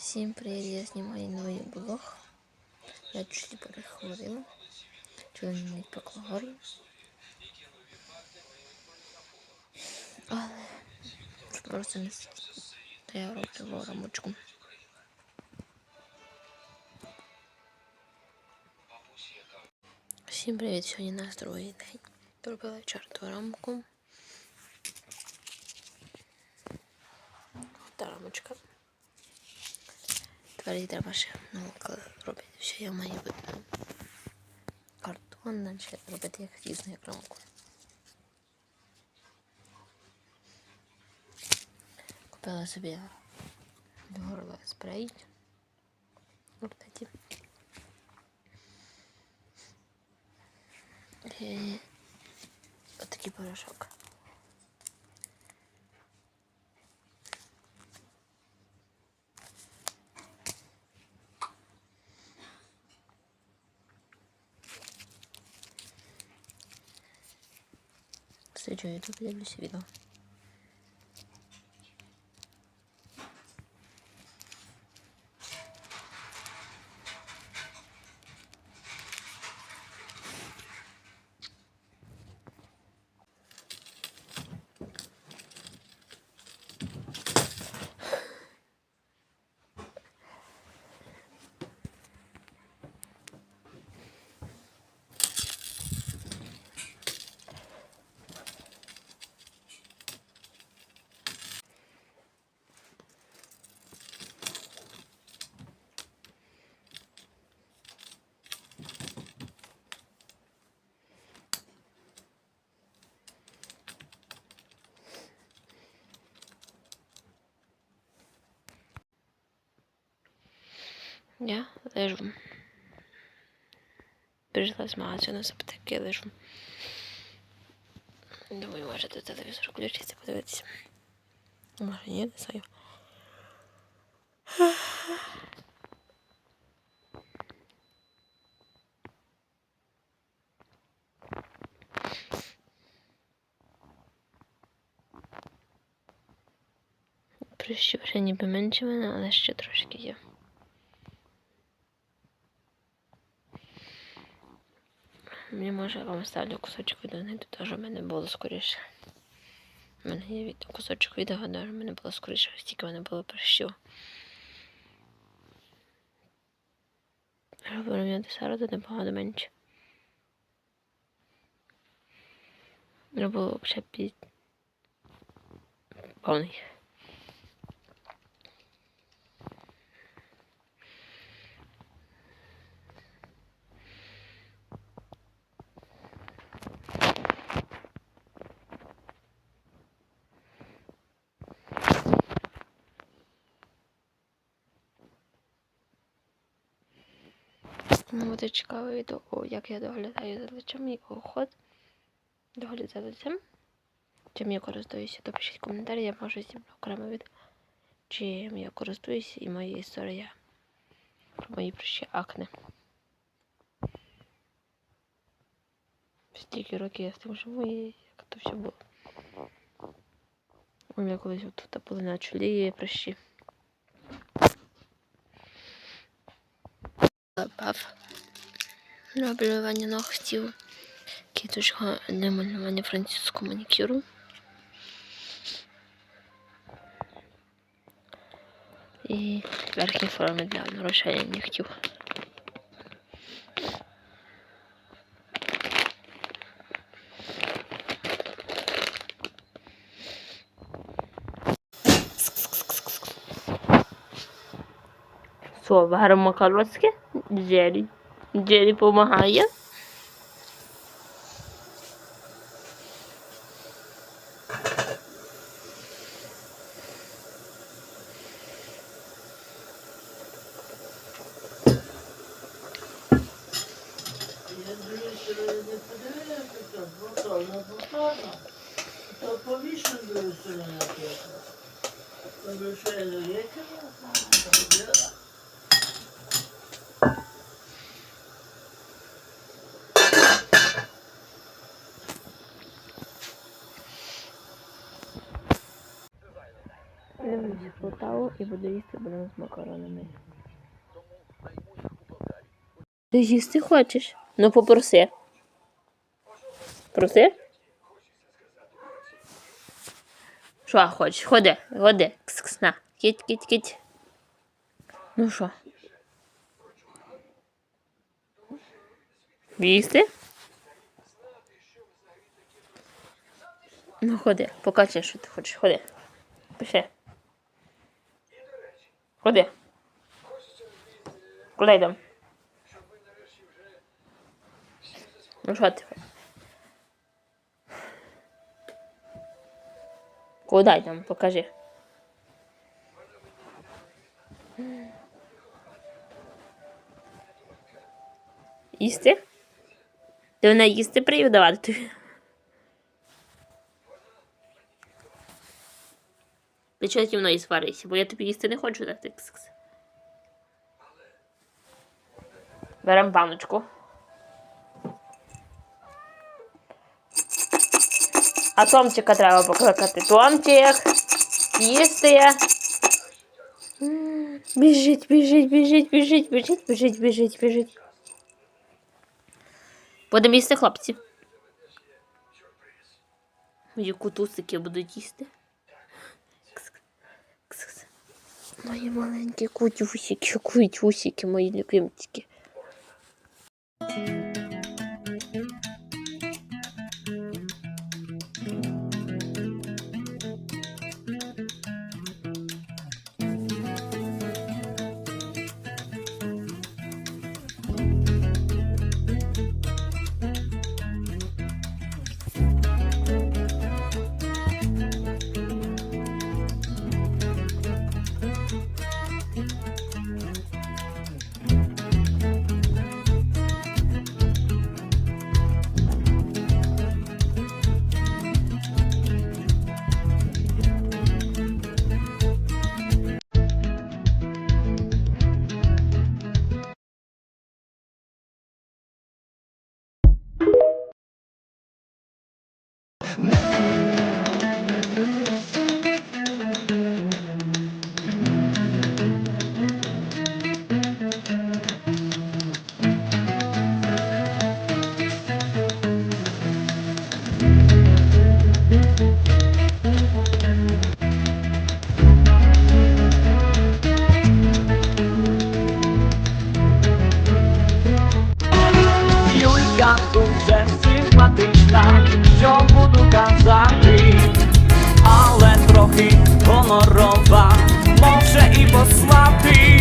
Всім привіт, я знімаю новий блог. Я чуть перехворіла. Чого не відпекла горло. Але просто не. Я роблю рамочку. Всім привіт, сьогодні у нас другий день. Робила чарту рамку. Та рамочка. Тепер треба ще коли робити все, я маю картон, наче робити як різну як рамку. Купила собі до горла спрей. І отакий порошок. seja YouTube ile bir. Я лежу. Прийшла з магазину з аптеки, лежу. Думаю, може до телевізор включиться, подивитися. Може, ні, не знаю. Прищі вже ніби менше мене, але ще трошки є. Мені може вам ставлю кусочок відео, теж в мене було скоріше. У мене є кусочок відео, де в мене було скоріше, стільки в мене було прищів. Порівняти зараз небагато менше. Було взагалі під... повний. Ну, буде цікаве відео, як я доглядаю за лицем і уход. Догляд за лицем. Чим я користуюся, то пишіть коментарі, я можу знімати окремо від чим я користуюся і моя історія про мої прищі акне. Стільки років я з тим живу і як то все було. У мене колись тут були на чолі прищі. Баф. Наблювання ногтів. Кіточка для малювання французького манікюру. І верхні форми для нарушення нігтів. Що, варимо колодки? Джері. Джері допомагає. Я дивлюся, не подивилася, то повторно, повторно. То От страву і буду їсти будемо з макаронами. Ти їсти хочеш? Ну попроси. Проси? Що хочеш? Ходи, ходи. Кс-кс, на. Кіть, кіть, кіть. Ну що? Їсти? Ну ходи, покажи, що ти хочеш. Ходи. Пиши. Ходи. Куди йдемо? Ну що ти? Куди йдемо? Покажи. Їсти? Ти вона їсти привів давати тобі. Ти чого зі мною сваришся? Бо я тобі їсти не хочу. Кс-кс. Беремо баночку. А Томчика треба покликати. Томчик, їсти. Біжить, біжить, біжить, біжить, біжить, біжить, біжить, біжить. Будемо їсти хлопці. Мої кутусики будуть їсти. Кс-кс, кс-кс. Мої маленькі кутюсики, кутюсики, мої любимчики. Симпатична, що буду казати, але трохи гонорова, може і послати,